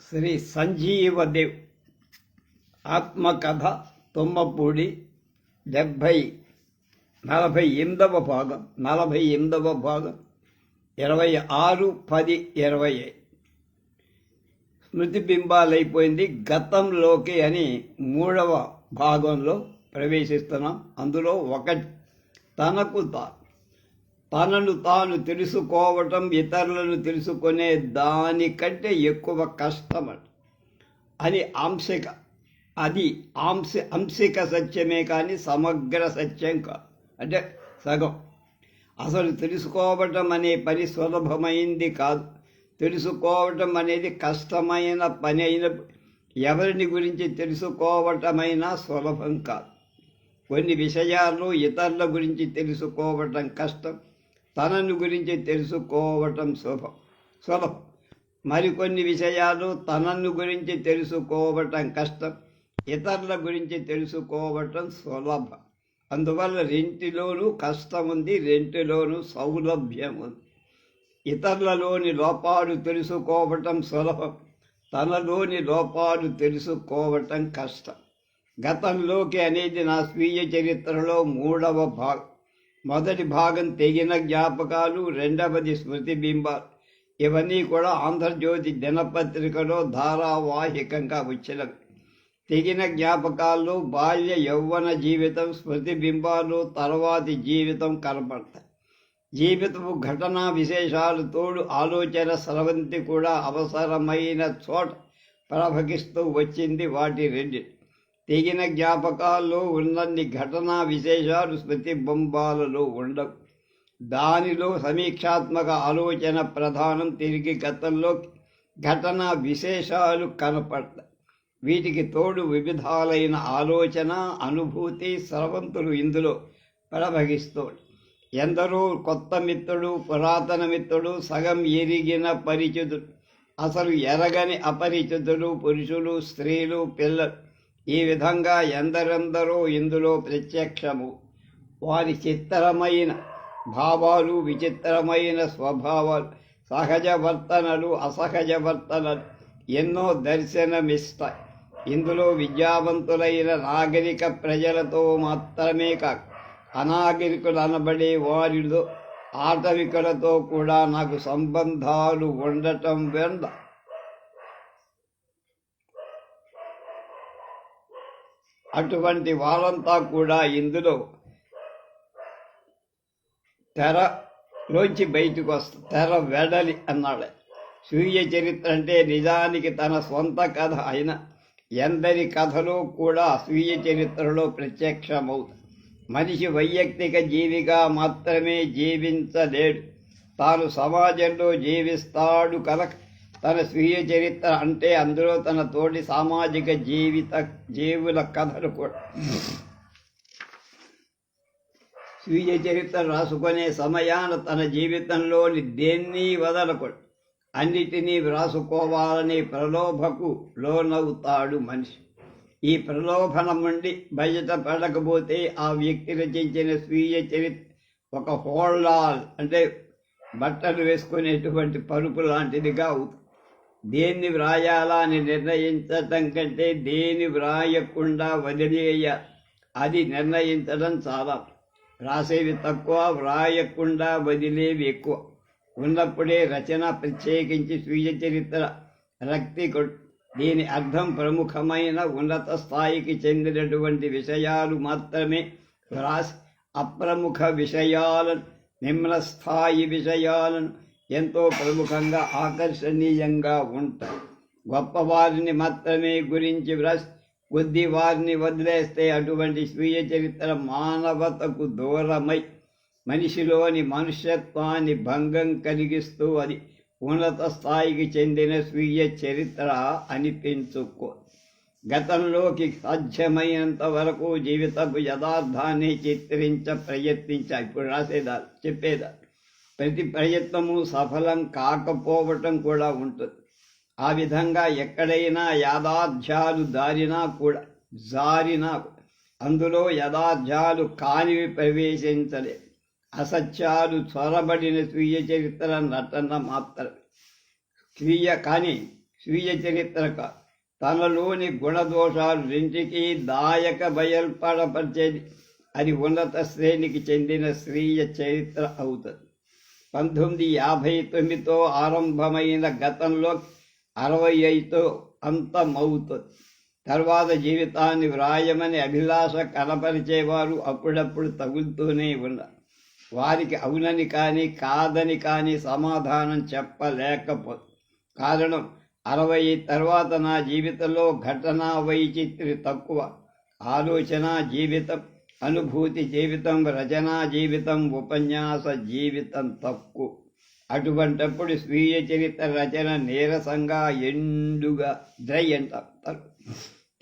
శ్రీ సంజీవదేవ్. ఆత్మకథ తుమ్మపూడి డెబ్భై నలభై ఎనిమిదవ భాగం నలభై ఎనిమిదవ భాగం ఇరవై ఆరు పది ఇరవై. స్మృతి బింబాలైపోయింది గతంలోకి అని మూడవ భాగంలో ప్రవేశిస్తున్నాం. అందులో ఒకటి తనకు తాను తనను తాను తెలుసుకోవటం ఇతరులను తెలుసుకునే దానికంటే ఎక్కువ కష్టమట అని ఆంశిక అది ఆంశ అంశిక సత్యమే కానీ సమగ్ర సత్యం కాదు. అంటే సగం. అసలు తెలుసుకోవటం అనే పని సులభమైంది కాదు. తెలుసుకోవటం అనేది కష్టమైన పని అయిన ఎవరిని గురించి తెలుసుకోవటమైనా సులభం కాదు. కొన్ని విషయాలు ఇతరుల గురించి తెలుసుకోవటం కష్టం. తనను గురించి తెలుసుకోవటం సులభం సులభం మరికొన్ని విషయాలు తనను గురించి తెలుసుకోవటం కష్టం. ఇతరుల గురించి తెలుసుకోవటం సులభం. అందువల్ల రెంటిలోనూ కష్టం ఉంది రెంటిలోనూ సౌలభ్యం ఉంది ఇతరులలోని లోపాలు తెలుసుకోవటం సులభం. తనలోని లోపాలు తెలుసుకోవటం కష్టం. గతంలోకి అనేది నా స్వీయ చరిత్రలో మూడవ భాగం. మొదటి భాగం తెగిన జ్ఞాపకాలు రెండవది స్మృతి బింబాలు. ఇవన్నీ కూడా ఆంధ్రజ్యోతి దినపత్రికలో ధారావాహికంగా వచ్చినవి. తెగిన జ్ఞాపకాల్లో బాల్య యౌవన జీవితం స్మృతి బింబాలు తర్వాతి జీవితం కనపడతాయి. జీవితపు ఘటనా విశేషాలు తోడు ఆలోచన స్రవంతి కూడా అవసరమైన చోట ప్రభగిస్తూ వచ్చింది వాటి రెండు తెగిన జ్ఞాపకాల్లో ఉన్నన్ని ఘటనా విశేషాలు స్మృతిబొంబాలలో ఉండవు. దానిలో సమీక్షాత్మక ఆలోచన ప్రధానం తిరిగి గతంలో ఘటనా విశేషాలు కనపడతాయి. వీటికి తోడు వివిధాలైన ఆలోచన అనుభూతి స్రవంతులు ఇందులో ప్రవహిస్తాడు ఎందరో కొత్త మిత్రుడు పురాతన మిత్రుడు సగం ఎరిగిన పరిచితుడు అసలు ఎరగని అపరిచితులు పురుషులు స్త్రీలు పిల్లలు ఈ విధంగా ఎందరెందరో ఇందులో ప్రత్యక్షము. వారి చిత్రమైన భావాలు విచిత్రమైన స్వభావాలు సహజ వర్తనలు అసహజ వర్తనలు ఎన్నో దర్శనమిస్తాయి. ఇందులో విద్యావంతులైన నాగరిక ప్రజలతో మాత్రమే కాక అనాగరికులు అనబడే వారిలో ఆటవికులతో కూడా నాకు సంబంధాలు ఉండటం వెంద అటువంటి వాళ్ళంతా కూడా ఇందులో తెరలోంచి బయటకు వస్తా తెర వెడలి అన్నాడు. స్వీయ చరిత్ర అంటే నిజానికి తన సొంత కథ అయిన ఎందరి కథలో కూడా స్వీయ చరిత్రలో ప్రత్యక్షమవుతుంది మనిషి వైయక్తిక జీవిగా మాత్రమే జీవించలేడు. తాను సమాజంలో జీవిస్తాడు కనుక తన స్వీయ చరిత్ర అంటే అందులో తన తోటి సామాజిక జీవిత జీవుల కథలు కూడా. స్వీయ చరిత్ర రాసుకునే సమయాన తన జీవితంలోని దేన్ని వదలకూడదు. అన్నిటినీ వ్రాసుకోవాలనే ప్రలోభకు లోనవుతాడు మనిషి. ఈ ప్రలోభనం నుండి బయటపడకపోతే ఆ వ్యక్తి రచించిన స్వీయ చరిత్ర ఒక హోళ్ళాల్ అంటే బట్టలు వేసుకునేటువంటి పరుపు లాంటిదిగా అవుతుంది. దేన్ని వ్రాయాలా అని నిర్ణయించటం కంటే దేని వ్రాయకుండా వదిలేయ. అది నిర్ణయించడం చాలా. రాసేవి తక్కువ వ్రాయకుండా వదిలేవి ఎక్కువ. ఉన్నప్పుడే రచన ప్రత్యేకించి స్వీయ చరిత్ర రక్తి దీని అర్థం ప్రముఖమైన ఉన్నత స్థాయికి చెందినటువంటి విషయాలు మాత్రమే. వ్రాసి అప్రముఖ విషయాలను నిమ్న స్థాయి విషయాలను ఎంతో ప్రముఖంగా ఆకర్షణీయంగా ఉంటాయి. గొప్పవారిని మాత్రమే గురించి వ్రస్ కొద్ది వారిని వదిలేస్తే అటువంటి స్వీయ చరిత్ర మానవతకు దూరమై మనిషిలోని మనుష్యత్వాన్ని భంగం కలిగిస్తూ అది ఉన్నత స్థాయికి చెందిన స్వీయ చరిత్ర అనిపించుకో గతంలోకి సాధ్యమైనంత వరకు జీవితపు యథార్థాన్ని చిత్రించ ప్రయత్నించ ఇప్పుడు రాసేదా? చెప్పేదా? ప్రతి ప్రయత్నము సఫలం కాకపోవటం కూడా ఉంటుంది. ఆ విధంగా ఎక్కడైనా యాదాధ్యాలు దారినా కూడా జారినా అందులో యథార్థాలు కానివి ప్రవేశించలే. అసత్యాలు చొరబడిన స్వీయ చరిత్ర నటన మాత్రమే. స్వీయ కానీ స్వీయ చరిత్రక తనలోని గుణదోషాలు రెంటికి దాయక బయల్పడపరిచేది. అది ఉన్నత శ్రేణికి చెందిన స్వీయ చరిత్ర అవుతుంది. పంతొమ్మిది యాభై తొమ్మిదితో ఆరంభమైన గతంలో అరవై ఐదుతో అంతమవుతుంది తర్వాత జీవితాన్ని వ్రాయమని అభిలాష కనపరిచేవారు అప్పుడప్పుడు తగులుతూనే ఉన్నారు వారికి అవునని కానీ కాదని కానీ సమాధానం చెప్పలేకపో కారణం అరవై తర్వాత నా జీవితంలో ఘటనా వైచిత్రి తక్కువ. ఆలోచన జీవితం అనుభూతి జీవితం రచనా జీవితం ఉపన్యాస జీవితం తక్కువ అటువంటప్పుడు స్వీయ చరిత్ర రచన నీరసంగా ఎండుగా డ్రై అంటారు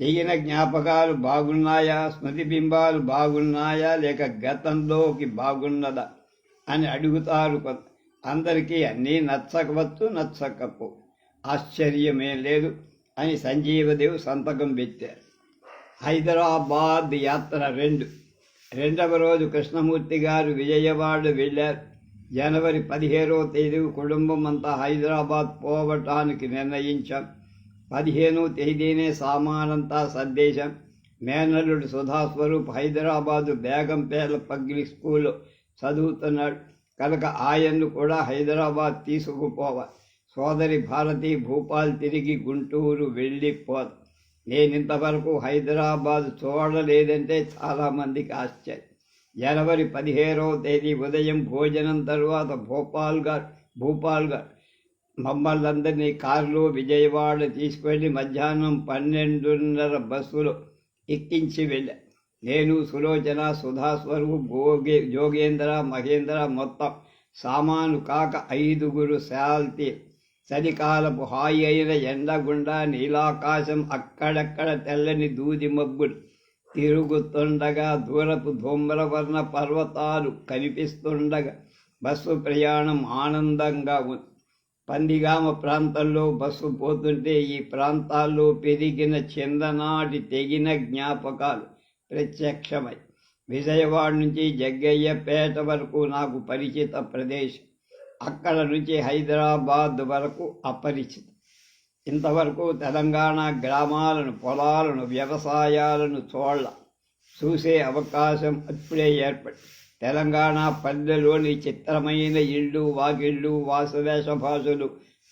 తెగిన జ్ఞాపకాలు బాగున్నాయా? స్మృతి బింబాలు బాగున్నాయా? లేక గతంలోకి బాగున్నదా? అని అడుగుతారు అందరికీ అన్నీ నచ్చకవచ్చు నచ్చకపో. ఆశ్చర్యమే లేదు అని సంజీవదేవ్ సంతకం పెట్టారు. హైదరాబాద్ యాత్ర రెండు. రెండవ రోజు కృష్ణమూర్తి గారు విజయవాడ వెళ్ళారు. జనవరి పదిహేనో తేదీ కుటుంబం అంతా హైదరాబాద్ పోవటానికి నిర్ణయించాం. పదిహేనవ తేదీనే సామానంతా సందేశం మేనల్లుడు సుధాస్వరూప్ హైదరాబాదు బేగంపేల పబ్లిక్ స్కూల్లో చదువుతున్నాడు. కనుక ఆయన్ను కూడా హైదరాబాద్ తీసుకుపోవాలి. సోదరి భారతి భూపాల్ తిరిగి గుంటూరు వెళ్ళిపోదు. నేను ఇంతవరకు హైదరాబాద్ చూడలేదంటే చాలామందికి ఆశ్చర్యం. జనవరి పదిహేనవ తేదీ ఉదయం భోజనం తరువాత భోపాల్ గారు భూపాల్ గారు మమ్మల్ని అందరినీ కారులో విజయవాడ తీసుకెళ్ళి మధ్యాహ్నం పన్నెండున్నర బస్సులో ఎక్కించి వెళ్ళా. నేను సులోచన సుధాస్వరు భోగే జోగేంద్ర మహేంద్ర మొత్తం సామాను కాక ఐదుగురు శాల్తీ చలికాలపు హాయి అయిన ఎండగుండా నీలాకాశం అక్కడక్కడ తెల్లని దూది మబ్బులు. తిరుగుతుండగా దూరపు ధూమ్రవర్ణ పర్వతాలు కనిపిస్తుండగా బస్సు ప్రయాణం ఆనందంగా ఉంది పందిగామ ప్రాంతంలో బస్సు పోతుంటే ఈ ప్రాంతాల్లో పెరిగిన చిన్ననాటి తెగిన జ్ఞాపకాలు ప్రత్యక్షమై. విజయవాడ నుంచి జగ్గయ్యపేట వరకు నాకు పరిచిత ప్రదేశం. అక్కడ నుంచి హైదరాబాద్ వరకు అపరిచితం. ఇంతవరకు తెలంగాణ గ్రామాలను పొలాలను వ్యవసాయాలను చూడ చూసే అవకాశం అప్పుడే ఏర్పడి తెలంగాణ పల్లెలోని చిత్రమైన ఇళ్ళు వాకిళ్ళు వాసవేష భాషలు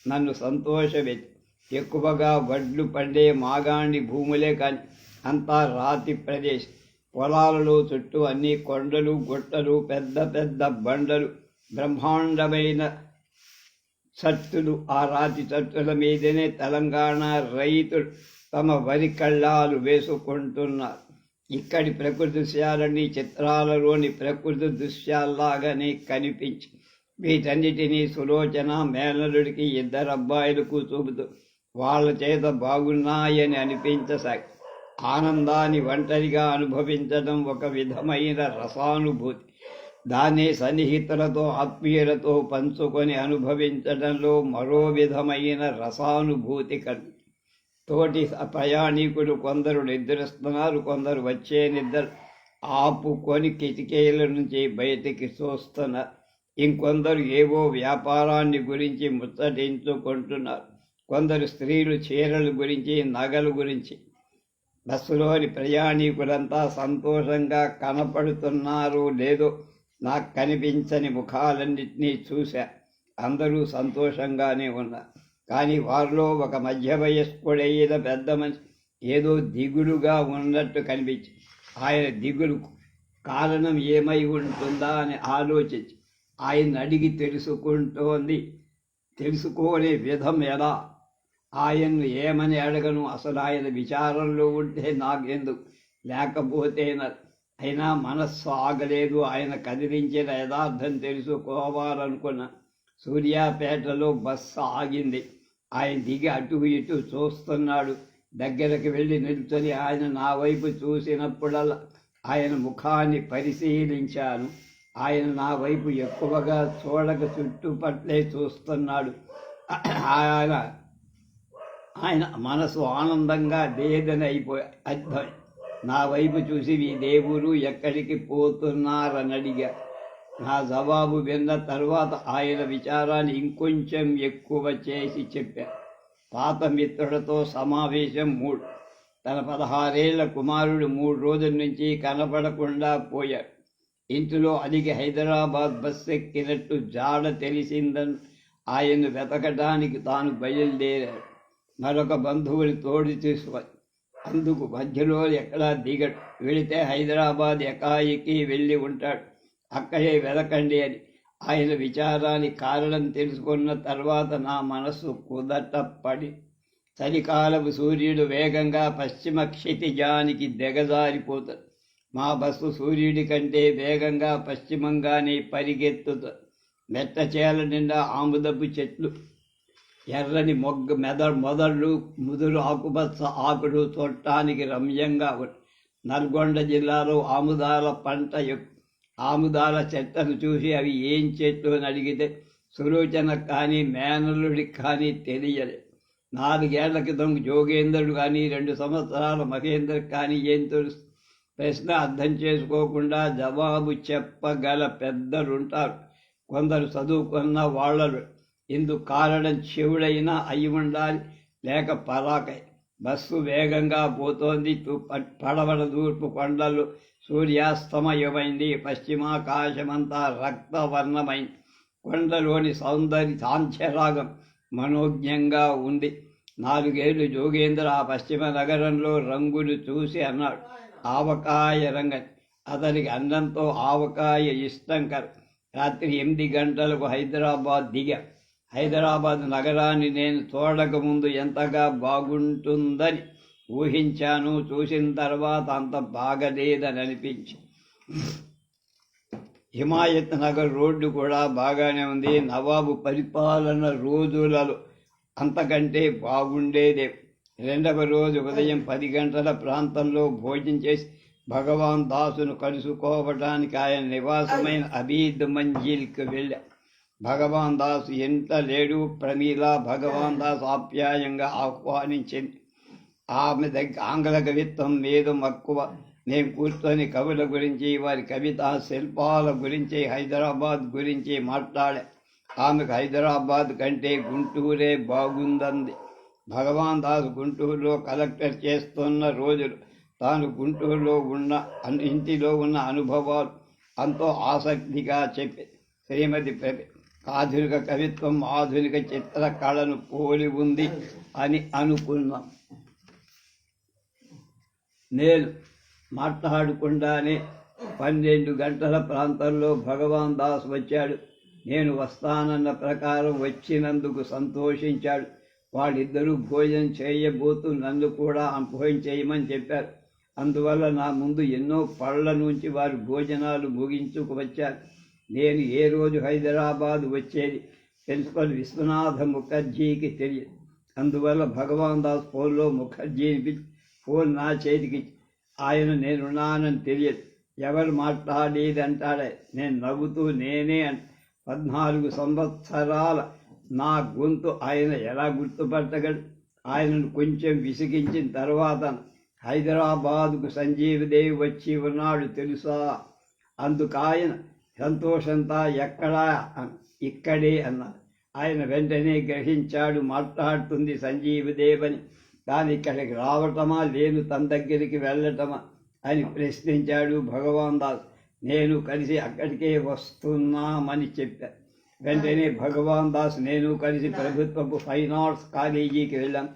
నన్ను సంతోషపెట్టి. ఎక్కువగా వడ్లు పండే మాగాండి భూములే కానీ అంతా రాతి ప్రదేశం. పొలాలలో చుట్టూ అన్ని కొండలు గుట్టలు పెద్ద పెద్ద బండలు బ్రహ్మాండమైన సత్తులు ఆ రాతి సత్తుల మీదనే తెలంగాణ రైతులు తమ వరి కళ్ళాలు వేసుకుంటున్నారు ఇక్కడి ప్రకృతి దృశ్యాలన్నీ చిత్రాలలోని ప్రకృతి దృశ్యాల్లాగానే కనిపించి వీటన్నిటినీ సులోచన మేనలుడికి ఇద్దరు అబ్బాయిలకు చూపుతూ వాళ్ళ చేత బాగున్నాయని అనిపించసాగి ఆనందాన్ని ఒంటరిగా అనుభవించడం ఒక విధమైన రసానుభూతి. దాన్ని సన్నిహితులతో ఆత్మీయులతో పంచుకొని అనుభవించడంలో మరో విధమైన రసానుభూతి కలిగి తోటి ప్రయాణికులు కొందరు నిద్రిస్తున్నారు కొందరు వచ్చే నిద్ర ఆపుకొని కిటికీల నుంచి బయటికి చూస్తున్నారు. ఇంకొందరు ఏవో వ్యాపారాన్ని గురించి ముచ్చటించుకుంటున్నారు. కొందరు స్త్రీలు చీరల గురించి నగల గురించి. బస్సులోని ప్రయాణికులంతా సంతోషంగా కనపడుతున్నారు లేదో నాకు కనిపించని ముఖాలన్నింటినీ చూశా. అందరూ సంతోషంగానే ఉన్నారు కానీ వారిలో ఒక మధ్య వయస్కుడైన పెద్ద మనిషి ఏదో దిగులుగా ఉన్నట్టు కనిపించి ఆయన దిగులు కారణం ఏమై ఉంటుందా అని ఆలోచించి ఆయన అడిగి తెలుసుకుంటోంది. తెలుసుకోనే విధం ఎలా? ఆయన్ను ఏమని అడగను? అసలు ఆయన విచారంలో ఉంటే నాకెందుకు? లేకపోతే అయినా మనస్సు ఆగలేదు. ఆయన కదిలించిన యథార్థం తెలుసుకోవాలనుకున్న సూర్యాపేటలో బస్సు ఆగింది. ఆయన దిగి అటు ఇటు చూస్తున్నాడు. దగ్గరకు వెళ్ళి నిల్చొని ఆయన నా వైపు చూసినప్పుడల్లా ఆయన ముఖాన్ని పరిశీలించాను. ఆయన నా వైపు ఎక్కువగా చూడక చుట్టుపట్లే చూస్తున్నాడు. ఆయన ఆయన మనసు ఆనందంగా లేదని అయిపోయి అర్థం నా వైపు చూసి మీ దేవుడు ఎక్కడికి పోతున్నారని అడిగా. నా జవాబు విన్న తర్వాత ఆయన విచారాన్ని ఇంకొంచెం ఎక్కువ చేసి చెప్పా. పాత మిత్రులతో సమావేశం మూడు. తన పదహారేళ్ళ కుమారుడు మూడు రోజుల నుంచి కనపడకుండా పోయాడు ఇంటిలో అదికి హైదరాబాద్ బస్సు ఎక్కినట్టు జాడ తెలిసిందని ఆయన్ను వెతకడానికి తాను బయలుదేరాడు మరొక బంధువుని తోడు తీసుకొని అందుకు మధ్యలో ఎక్కడా దిగడు. వెళితే హైదరాబాద్ ఎకాయికి వెళ్ళి ఉంటాడు. అక్కడే వెదకండి అని. ఆయన విచారానికి కారణం తెలుసుకున్న తర్వాత నా మనస్సు కుదటపడి చలికాలపు సూర్యుడు వేగంగా పశ్చిమ క్షితిజానికి దిగజారిపోతాడు. మా బస్సు సూర్యుడి కంటే వేగంగా పశ్చిమంగానే పరిగెత్తుతుంది మెట్ట చేల నిండా ఆముదపు చెట్లు ఎర్రని మొగ్గ మెద మొదళ్ళు ముదురు ఆకుపచ్చ ఆకులు చూడటానికి రమ్యంగా నల్గొండ జిల్లాలో ఆముదాల పంట ఆముదాల చెట్లను చూసి అవి ఏం చెట్లు అని అడిగితే సులోచన కానీ మేనల్లుడికి కానీ తెలియలేదు నాలుగేళ్ళ క్రితం జోగేంద్రుడు కానీ రెండు సంవత్సరాల మహేంద్ర కానీ ఏం తెలుసు? ప్రశ్న అర్థం చేసుకోకుండా జవాబు చెప్పగల పెద్దలుంటారు. కొందరు చదువుకున్న వాళ్ళలు ఇందుకు కారణం చెవుడైనా అయి ఉండాలి లేక పలాకై బస్సు వేగంగా పోతోంది ప- పడవల తూర్పు కొండలు సూర్యాస్తమయమైంది పశ్చిమాకాశమంతా రక్తవర్ణమైంది కొండలోని సౌందర్య సాంఖ్యరాగం మనోజ్ఞంగా ఉంది. నాలుగేళ్ళు జోగేంద్ర ఆ పశ్చిమ నగరంలో రంగులు చూసి అన్నాడు. ఆవకాయ రంగని అతనికి అన్నంతో ఆవకాయ ఇష్టం కర రాత్రి ఎనిమిది గంటలకు హైదరాబాద్ దిగా. హైదరాబాద్ నగరాన్ని నేను చూడకముందు ఎంతగా బాగుంటుందని ఊహించాను. చూసిన తర్వాత అంత బాగలేదని అనిపించి హిమాయత్ నగర్ రోడ్డు కూడా బాగానే ఉంది. నవాబు పరిపాలన రోజులలో అంతకంటే బాగుండేదే. రెండవ రోజు ఉదయం పది గంటల ప్రాంతంలో భోజనం చేసి భగవాన్ దాసును కలుసుకోవటానికి ఆయన నివాసమైన అబీద్ మంజిల్కి వెళ్ళా. భగవాన్ దాస్ ఎంత లేడు? ప్రమీల భగవాన్ దాస్ ఆప్యాయంగా ఆహ్వానించింది ఆమె దగ్గర ఆంగ్ల కవిత్వం మీద మక్కువ. నేను కూర్చొని కవుల గురించి వారి కవిత శిల్పాల గురించి హైదరాబాద్ గురించి మాట్లాడే. ఆమెకు హైదరాబాద్ కంటే గుంటూరే బాగుందంది. భగవాన్ దాస్ గుంటూరులో కలెక్టర్ చేస్తున్న రోజులు తాను గుంటూరులో ఉన్న ఇంటిలో ఉన్న అనుభవాలు ఎంతో ఆసక్తిగా చెప్పి శ్రీమతి ప్రభ ఆధునిక కవిత్వం ఆధునిక చిత్రకళను పోలి ఉంది అని అనుకున్నాం. నేను మాట్లాడకుండానే పన్నెండు గంటల ప్రాంతంలో భగవాన్ దాస్ వచ్చాడు. నేను వస్తానన్న ప్రకారం వచ్చినందుకు సంతోషించాడు. వాళ్ళిద్దరూ భోజనం చేయబోతూ నన్ను కూడా భోజనం చేయమని చెప్పారు. అందువల్ల నా ముందు ఎన్నో పళ్ళ నుంచి వారు భోజనాలు ముగించుకు వచ్చారు. నేను ఏ రోజు హైదరాబాద్ వచ్చేది ప్రిన్సిపల్ విశ్వనాథ ముఖర్జీకి తెలియదు అందువల్ల భగవాన్ దాస్ ఫోన్లో ముఖర్జీని పిలిచి ఫోన్ నా చేతికి ఆయన నేనున్నానని తెలియదు. ఎవరు మాట్లాడేది అంటాడే నేను నవ్వుతూ నేనే అని పద్నాలుగు సంవత్సరాల నా గొంతు ఆయన ఎలా గుర్తుపట్టగలడు ఆయనను కొంచెం విసిగించిన తర్వాత హైదరాబాదుకు సంజీవదేవి వచ్చి ఉన్నాడు తెలుసా? అందుకు ఆయన సంతోషంతా ఎక్కడా ఇక్కడే అన్నారు ఆయన వెంటనే గ్రహించాడు మాట్లాడుతుంది సంజీవదేవని తాను ఇక్కడికి రావటమా లేను తన దగ్గరికి వెళ్ళటమా అని ప్రశ్నించాడు భగవాన్ దాస్ నేను కలిసి అక్కడికే వస్తున్నామని చెప్పాను వెంటనే భగవాన్ దాస్ నేను కలిసి ప్రభుత్వపు ఫైన్ ఆర్ట్స్ కాలేజీకి వెళ్ళాం.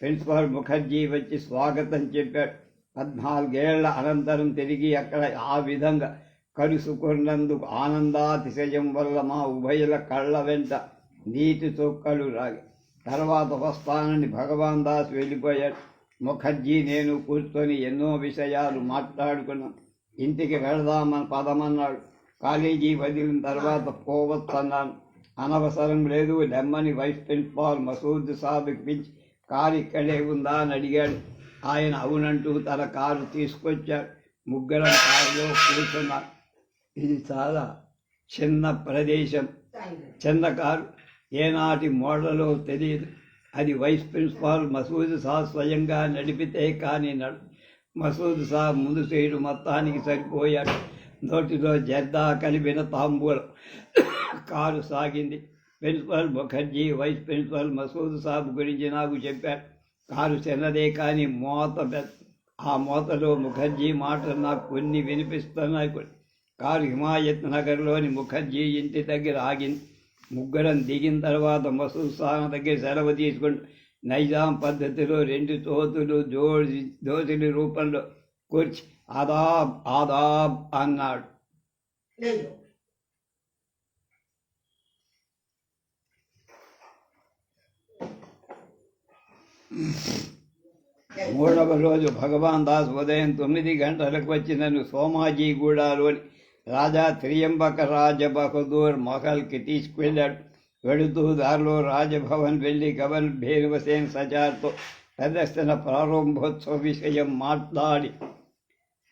ప్రిన్సిపాల్ ముఖర్జీ వచ్చి స్వాగతం చెప్పాడు. పద్నాలుగేళ్ళ అనంతరం తిరిగి అక్కడ ఆ విధంగా కలుసుకున్నందుకు ఆనందాతిశయం వల్ల మా ఉభయుల కళ్ళ వెంట నీటి చొక్కలు రాగి. తర్వాత వస్తానని భగవాన్ దాస్ వెళ్ళిపోయాడు. ముఖర్జీ నేను కూర్చొని ఎన్నో విషయాలు మాట్లాడుకున్నాం. ఇంటికి వెళదామని పదమన్నాడు. కాలేజీ వదిలిన తర్వాత పోవచ్చన్నాను అనవసరం లేదు డెమ్మని వైస్ ప్రిన్సిపాల్ మసూద్ సాబ్కి పిలిచి కారు ఇక్కడే ఉందా? అని అడిగాడు. ఆయన అవునంటూ తన కారు తీసుకొచ్చాడు. ముగ్గురం కారులో కూర్చున్నారు ఇది చాలా చిన్న ప్రదేశం. చిన్న కారు. ఏనాటి మోడలో తెలియదు అది వైస్ ప్రిన్సిపాల్ మసూద్ సా స్వయంగా నడిపితే కానీ నడు మసూద్ సా ముందు సైడు మొత్తానికి సరిపోయాడు. నోటిలో జర్దా కలిపిన తాంబూలం. కారు సాగింది. Principal Mukherjee vice principal Masood Sahab గురించి నాకు చెప్పారు కారు చిన్నదే కానీ మోత పెద్ద. ఆ మోతలో ముఖర్జీ మాటలు నాకు కొన్ని వినిపిస్తున్నాయి. కారు హిమాయత్ నగర్లోని ముఖర్జీ ఇంటి దగ్గర ఆగింది ముగ్గురం దిగిన తర్వాత సాబ్ దగ్గర సెలవు తీసుకుని నైజాం పద్ధతిలో రెండు తోతులు జోడి దోతుల రూపంలో కూర్చి ఆదాబ్ ఆదాబ్ అన్నాడు. మూడవ రోజు భగవాన్ దాస్ ఉదయం తొమ్మిది గంటలకు వచ్చి నన్ను సోమాజీగూడలోని రాజా త్రియంబక రాజబహదూర్ బహదూర్ తీసుకువెళ్ళాడు వెళుతూ దారిలో రాజభవన్ వెళ్ళి గవర్నర్ భీమసేన్ సజార్తో ప్రదర్శన ప్రారంభోత్సవ విషయం మాట్లాడి.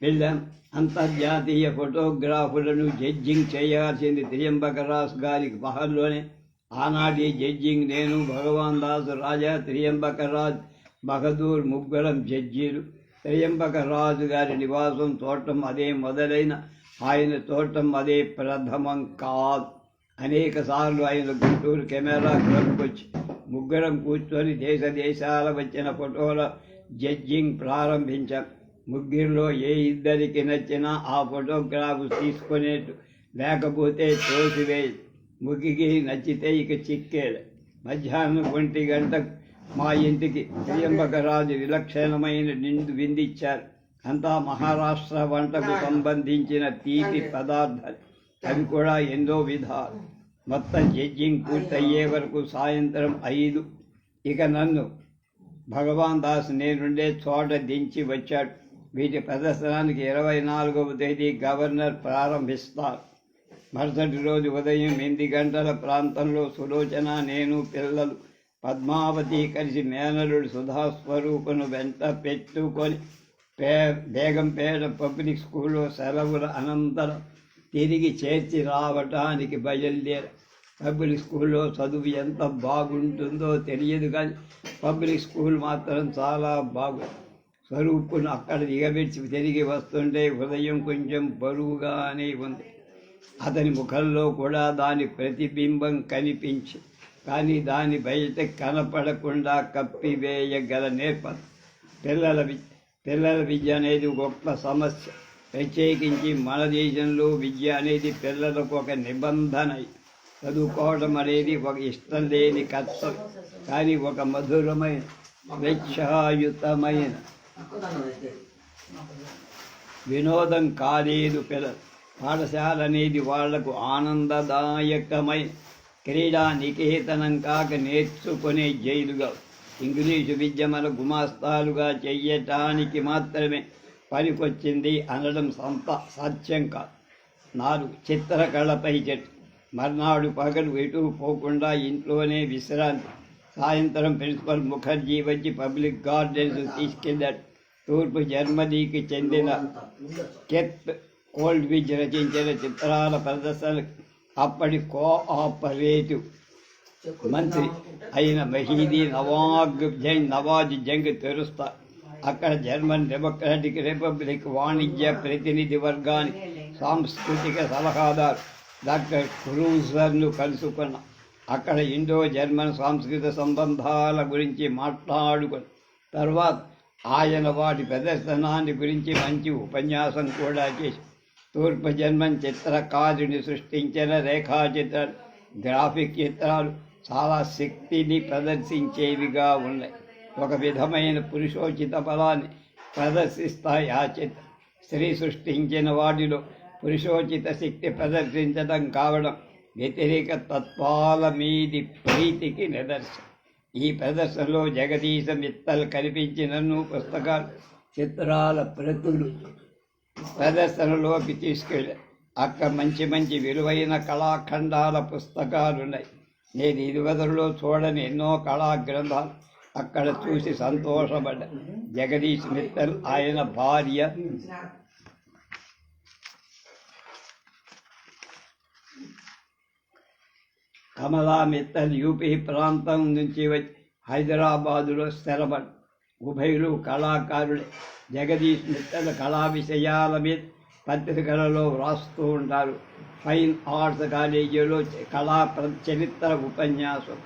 వెళ్ళాం. అంతర్జాతీయ ఫోటోగ్రాఫులను జడ్జింగ్ చేయాల్సింది త్రియంబకరాజు గారి మహల్లోనే. ఆనాటి జడ్జింగ్ నేను భగవాన్ దాసు రాజా త్రియంబకరాజ్ బహదూర్ ముగ్గురం జడ్జీలు. త్రియంబకరాజు గారి నివాసం తోటం అదే మొదలైన ఆయన చూడటం అదే ప్రథమం కాదు. అనేక సార్లు ఆయన గుంటూరు కెమెరా క్లబ్కి వచ్చి ముగ్గురం కూర్చొని దేశ దేశాల వచ్చిన ఫోటోల జడ్జింగ్ ప్రారంభించాం. ముగ్గురిలో ఏ ఇద్దరికి నచ్చినా ఆ ఫోటోగ్రాఫ్ తీసుకునేట్టు లేకపోతే తోసివే ముగ్గికి నచ్చితే ఇక చిక్కేడు మధ్యాహ్నం ఒంటి గంట మా ఇంటికి త్రియంబకరాజు విలక్షణమైన నిండు విందిచ్చారు అంతా మహారాష్ట్ర వంటకు సంబంధించిన తీపి పదార్థాలు. అవి కూడా ఎన్నో విధాలు. మొత్తం జడ్జింగ్ పూర్తయ్యే వరకు సాయంత్రం ఐదు. ఇక నన్ను భగవాన్ దాస్ నేనుండే చోట దించి వచ్చాడు. వీటి ప్రదర్శనానికి ఇరవై నాలుగవ తేదీ గవర్నర్ ప్రారంభిస్తారు. మరుసటి రోజు ఉదయం ఎనిమిది గంటల ప్రాంతంలో సులోచన నేను పిల్లలు పద్మావతి కలిసి మేనలుడు సుధాస్వరూపును వెంట పెట్టుకొని పే బేగంపేట పబ్లిక్ స్కూల్లో సెలవుల అనంతరం తిరిగి చేర్చి రావటానికి బయలుదేరి. పబ్లిక్ స్కూల్లో చదువు ఎంత బాగుంటుందో తెలియదు కానీ పబ్లిక్ స్కూల్ మాత్రం చాలా బాగు స్వరూపును అక్కడ దిగబెట్టి తిరిగి వస్తుంటే హృదయం కొంచెం బరువుగానే ఉంది. అతని ముఖంలో కూడా దాని ప్రతిబింబం కనిపించి కానీ దాని బయట కనపడకుండా కప్పివేయగల నేర్ప పిల్లల పిల్లల విద్య అనేది గొప్ప సమస్య. ప్రత్యేకించి మన దేశంలో విద్య అనేది పిల్లలకు ఒక నిబంధన. చదువుకోవడం అనేది ఒక ఇష్టం లేని కర్తవ్యం కానీ ఒక మధురమైన స్వేచ్ఛాయుతమైన. వినోదం కాలేదు పిల్లలు. పాఠశాల అనేది వాళ్ళకు ఆనందదాయకమై క్రీడా నికేతనం కాక నేర్చుకునే జైలుగా. ఇంగ్లీషు విద్య మన గుమాస్తాలుగా చెయ్యటానికి మాత్రమే పనికొచ్చింది అనడం సంత సత్యం కాదు. నాలుగు చిత్రకళపై చెట్టు. మర్నాడు పగలు ఎటు పోకుండా ఇంట్లోనే విశ్రాంతి. సాయంత్రం ప్రిన్సిపల్ ముఖర్జీ వచ్చి పబ్లిక్ గార్డెన్స్ తీసుకెళ్ళాడు. తూర్పు జర్మనీకి చెందిన కెప్ కోల్డ్ విజ్ రచించిన చిత్రాల ప్రదర్శన అప్పటి కోఆపరేటివ్ మంత్రి అయిన మహీదీ నవాగ్ జైన్ నవాజ్ జంగ్ తెరుస్తా. అక్కడ జర్మన్ డెమోక్రాటిక్ రిపబ్లిక్ వాణిజ్య ప్రతినిధి వర్గానికి సాంస్కృతిక సలహాదారు డాక్టర్ క్రూజర్ను కలుసుకున్న అక్కడ ఇండో జర్మన్ సాంస్కృతిక సంబంధాల గురించి మాట్లాడుకుని. తర్వాత ఆయన వాటి ప్రదర్శనాన్ని గురించి మంచి ఉపన్యాసం కూడా చేసి తూర్పు జన్మన్ చిత్రకారుని సృష్టించిన రేఖాచిత్రాలు గ్రాఫిక్ చిత్రాలు చాలా శక్తిని ప్రదర్శించేవిగా ఉన్నాయి. ఒక విధమైన పురుషోచిత బలాన్ని ప్రదర్శిస్తాయి ఆ చిత్రం స్త్రీ సృష్టించిన వాటిలో పురుషోచిత శక్తి ప్రదర్శించడం కావడం వ్యతిరేక తత్వాల మీది ప్రీతికి నిదర్శనం. ఈ ప్రదర్శనలో జగదీశ మిత్తల్ కనిపించినను పుస్తకాలు చిత్రాల ప్రతులు ప్రదర్శనలోకి తీసుకెళ్ళారు అక్కడ మంచి మంచి విలువైన కళాఖండాల పుస్తకాలు ఉన్నాయి నేను ఇరువదరులో చూడని ఎన్నో కళా గ్రంథాలు అక్కడ చూసి సంతోషపడ్డ. జగదీష్ మిత్తల్ ఆయన భార్య. కమలా మిత్తల్ యూపీ ప్రాంతం నుంచి వచ్చి హైదరాబాదులో స్థిరపడి ఉభయులు కళాకారులే. జగదీష్ మిత్తల్ కళా విషయాల మీద పత్రికలలో వ్రాస్తూ ఉంటారు. ఫైన్ ఆర్ట్స్ కాలేజీలో కళా ప్ర- చరిత్ర ఉపన్యాసం.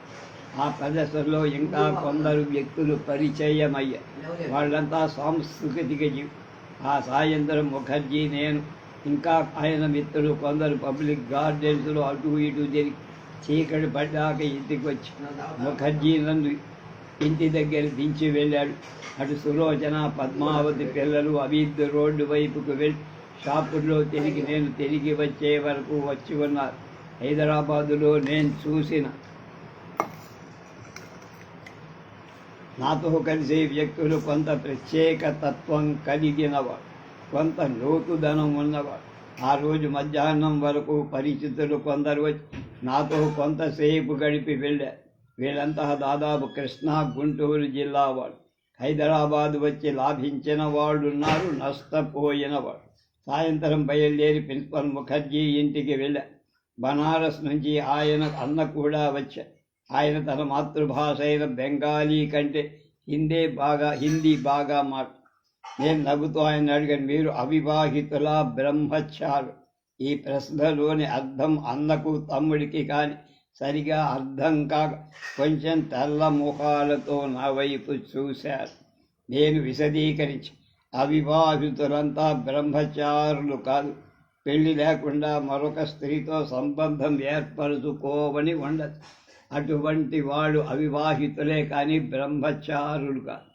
ఆ ప్రదర్శనలో ఇంకా కొందరు వ్యక్తులు పరిచయమయ్యారు వాళ్ళంతా సాంస్కృతిక జీవి ఆ సాయంత్రం ముఖర్జీ నేను ఇంకా ఆయన మిత్రులు కొందరు పబ్లిక్ గార్డెన్స్లో అటు ఇటు తిరిగి చీకటి పడ్డాక ఇంటికి వచ్చి ముఖర్జీ నన్ను ఇంటి దగ్గర దించి వెళ్ళాడు. అటు సులోచన పద్మావతి పిల్లలు అవిద్ రోడ్డు వైపుకు వెళ్ళి షాపుల్లో తిరిగి నేను తిరిగి వచ్చే వరకు వచ్చి ఉన్నారు హైదరాబాదులో నేను చూసిన నాతో కలిసే వ్యక్తులు కొంత ప్రత్యేక తత్వం కలిగినవాడు కొంత లోతుదనం ఉన్నవాడు ఆ రోజు మధ్యాహ్నం వరకు పరిచితులు కొందరు వచ్చి నాతో కొంతసేపు గడిపి వెళ్ళారు వీళ్ళంతా దాదాపు కృష్ణా గుంటూరు జిల్లా వాళ్ళు. హైదరాబాద్ వచ్చి లాభించిన వాళ్ళు ఉన్నారు నష్టపోయిన సాయంత్రం బయలుదేరి ప్రిన్సిపల్ ముఖర్జీ ఇంటికి వెళ్ళా. బనారస్ నుంచి ఆయన అన్న కూడా వచ్చా. ఆయన తన మాతృభాష అయిన బెంగాలీ కంటే హిందీ బాగా హిందీ బాగా మాట నేను నవ్వుతూ ఆయన అడిగాను మీరు అవివాహితుల బ్రహ్మచారు. ఈ ప్రశ్నలోని అర్థం అన్నకు తమ్ముడికి కానీ సరిగా అర్థం కాక కొంచెం తెల్ల ముఖాలతో నా వైపు చూశారు. నేను విశదీకరించి అవివాహితులంతా బ్రహ్మచారులు కాదు. పెళ్ళి లేకుండా మరొక స్త్రీతో సంబంధం ఏర్పరచుకోవని ఉండదు అటువంటి వాడు అవివాహితులే కానీ బ్రహ్మచారులు కాదు.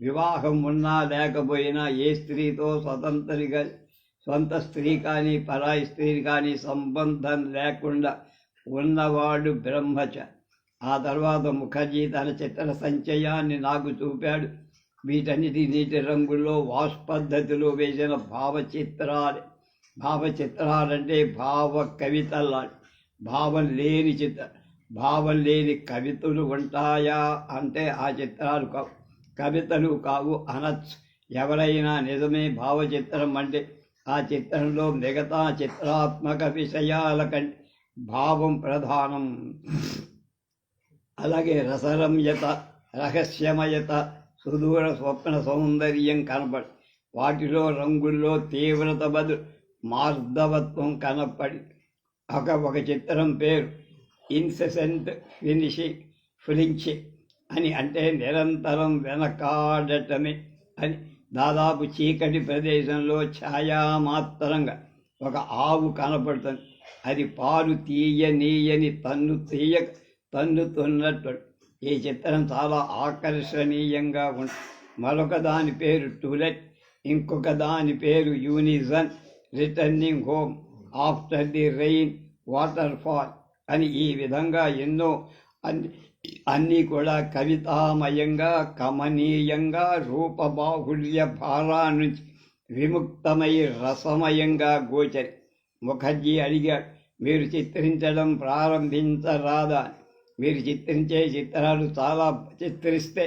వివాహం ఉన్నా లేకపోయినా ఏ స్త్రీతో స్వతంత్రిగా సొంత స్త్రీ కానీ పరాయి స్త్రీ కానీ సంబంధం లేకుండా ఉన్నవాడు బ్రహ్మచ. ఆ తర్వాత ముఖర్జీ తన చిత్ర సంచయాన్ని నాకు చూపాడు. వీటన్నిటి నీటి రంగుల్లో వాష్ పద్ధతిలో వేసిన భావచిత్రాలు. భావచిత్రాలంటే భావ కవితల భావం లేని చిత్ర భావం లేని కవితలు ఉంటాయా అంటే ఆ చిత్రాలు కావు. కవితలు కావు అనచ్చు. ఎవరైనా నిజమే భావచిత్రం అంటే ఆ చిత్రంలో మిగతా చిత్రాత్మక విషయాల కంటే భావం ప్రధానం. అలాగే రసరమ్యత రహస్యమయత సుదూర స్వప్న సౌందర్యం కనపడి వాటిలో రంగుల్లో తీవ్రత బదులు మార్దవత్వం కనపడి ఒక ఒక చిత్రం పేరు ఇన్సెసెంట్ ఫినిషింగ్ ఫిలించింగ్ అని అంటే నిరంతరం వెనకాడటమే అని. దాదాపు చీకటి ప్రదేశంలో ఛాయామాత్రంగా ఒక ఆవు కనపడుతుంది. అది పాలు తీయనీయని తన్ను తీయ తన్నుతున్నట్టు ఈ చిత్రం చాలా ఆకర్షణీయంగా ఉంటుంది మరొక దాని పేరు టూలెట్ ఇంకొక దాని పేరు unison returning home after the rain water fall అని ఈ విధంగా ఎన్నో అన్ని అన్నీ కూడా కవితామయంగా కమనీయంగా రూపబాహుల్య భారా నుంచి విముక్తమై రసమయంగా గోచరి ముఖర్జీ అడిగాడు మీరు చిత్రించడం ప్రారంభించరాదా అని. మీరు చిత్రించే చిత్రాలు చాలా చిత్రిస్తే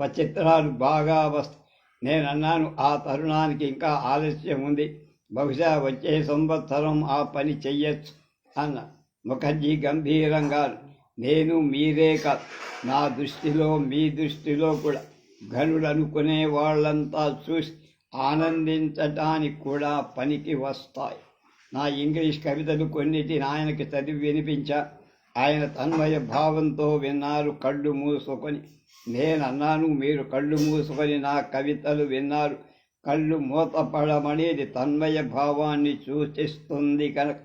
ఆ చిత్రాలు బాగా వస్తాయి నేను అన్నాను ఆ తరుణానికి ఇంకా ఆలస్యం ఉంది. బహుశా వచ్చే సంవత్సరం ఆ పని చెయ్యొచ్చు అన్న ముఖర్జీ గంభీరంగా నేను మీరే కాదు నా దృష్టిలో మీ దృష్టిలో కూడా ఘనుడు అనుకునే వాళ్ళంతా చూసి ఆనందించటానికి కూడా పనికి వస్తాయి. నా ఇంగ్లీష్ కవితలు కొన్నిటిని ఆయనకి చదివి వినిపించా. ఆయన తన్మయ భావంతో విన్నారు కళ్ళు మూసుకొని. నేను అన్నాను మీరు కళ్ళు మూసుకొని నా కవితలు విన్నారు. కళ్ళు మూతపడమనేది తన్మయ భావాన్ని సూచిస్తుంది కనుక.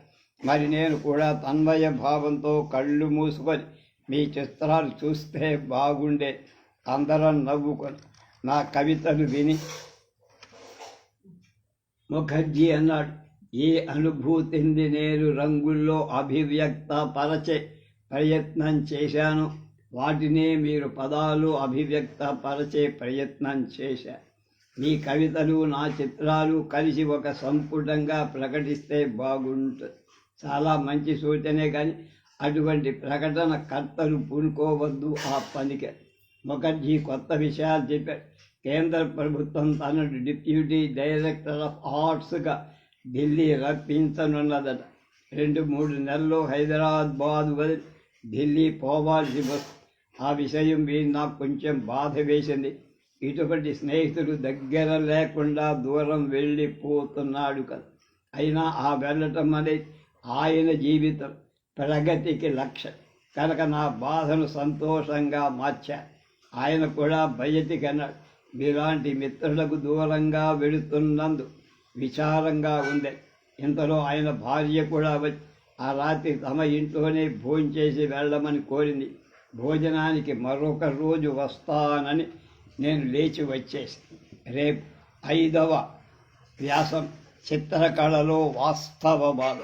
మరి నేను కూడా తన్మయ భావంతో కళ్ళు మూసుకొని మీ చిత్రాలు చూస్తే బాగుండే. అందరం నవ్వుకొని నా కవితలు విని. ముఖర్జీ అన్నాడు ఈ అనుభూతిని నేను రంగుల్లో అభివ్యక్త పరచే ప్రయత్నం చేశాను వాటినే మీరు పదాలు అభివ్యక్తపరచే ప్రయత్నం చేశా. మీ కవితలు నా చిత్రాలు కలిసి ఒక సంపుటంగా ప్రకటిస్తే బాగుంటుంది చాలా మంచి సూచనే కానీ అటువంటి ప్రకటన కర్తలు పూనుకోవద్దు ఆ పనికి. ముఖర్జీ కొత్త విషయాలు చెప్పాడు కేంద్ర ప్రభుత్వం తనను డిప్యూటీ డైరెక్టర్ ఆఫ్ ఆర్ట్స్గా ఢిల్లీ రప్పించనున్నదట. రెండు మూడు నెలల్లో హైదరాబాద్ వదిలి ఢిల్లీ పోవాల్సి వస్తుంది ఆ విషయం మీరు నాకు కొంచెం బాధ వేసింది. ఇటువంటి స్నేహితుడు దగ్గర లేకుండా దూరం వెళ్ళిపోతున్నాడు కదా. అయినా ఆ వెళ్ళటం అనేది ఆయన జీవితం ప్రగతికి లక్ష్యం. కనుక నా బాధను సంతోషంగా మార్చా. ఆయన కూడా బయటికన్నాడు. మీలాంటి మిత్రులకు దూరంగా వెళుతున్నందు విచారంగా ఉంది ఇంతలో ఆయన భార్య కూడా వచ్చి ఆ రాత్రి తమ ఇంట్లోనే భోంచేసి వెళ్ళమని కోరింది. భోజనానికి మరొక రోజు వస్తానని నేను లేచి వచ్చేసి రేపు ఐదవ వ్యాసం చిత్రకళలో వాస్తవ బాధ.